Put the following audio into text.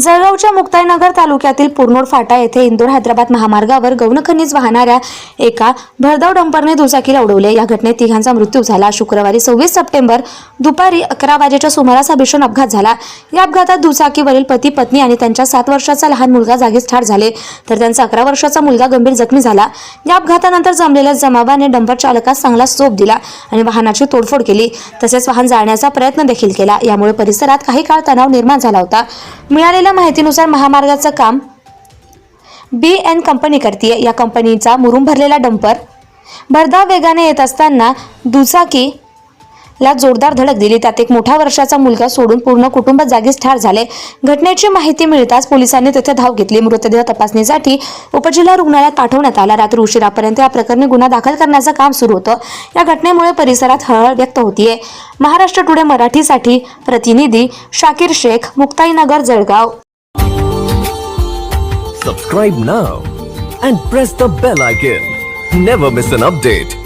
जळगावच्या मुक्ताईनगर तालुक्यातील पुरनोड फाटा येथे इंदोर हैदराबाद महामार्गावर गौणखनिज वाहणाऱ्या एका भरधाव डंपरने दुचाकीला उडवले. या घटनेत तिघांचा मृत्यू झाला. शुक्रवारी सव्वीस सप्टेंबर दुपारी अकरा वाजेच्या सुमारास हा भीषण अपघात झाला. या अपघातात दुचाकीवरील पती पत्नी आणि त्यांच्या सात वर्षाचा लहान मुलगा जागीच ठार झाले. तर त्यांचा अकरा वर्षाचा मुलगा गंभीर जखमी झाला. या अपघातानंतर जमलेल्या जमावाने डंपर चालकास चांगला सोप दिला आणि वाहनाची तोडफोड केली. तसेच वाहन जाळण्याचा प्रयत्न देखील केला. यामुळे परिसरात काही काळ तणाव निर्माण झाला होता. मिळालेल्या माहितीनुसार महामार्गाचं काम बी एन कंपनी करते या कंपनीचा मुरुम भरलेला डंपर. भरधाव वेगाने येत असताना दुचाकी ला जोरदार धडक दिली. त्यात एक मोठ्या वर्षाचा मुलगा सोडून पूर्ण कुटुंब जागीच ठार झाले. घटनेची माहिती मिळताच पोलिसांनी तेथे धाव घेतली. मृतदेह तपासणीसाठी उपजिल्हा रुग्णालयात पाठवण्यात आला. रात्री उशिरापर्यंत या प्रकरणी गुन्हा दाखल करण्याचं काम सुरू होतं. या घटनेमुळे परिसरात हळहळ व्यक्त होतीये. महाराष्ट्र टुडे मराठीसाठी प्रतिनिधी Shakir Shaikh Muktainagar Jalgaon. Subscribe now and press the bell icon never miss an update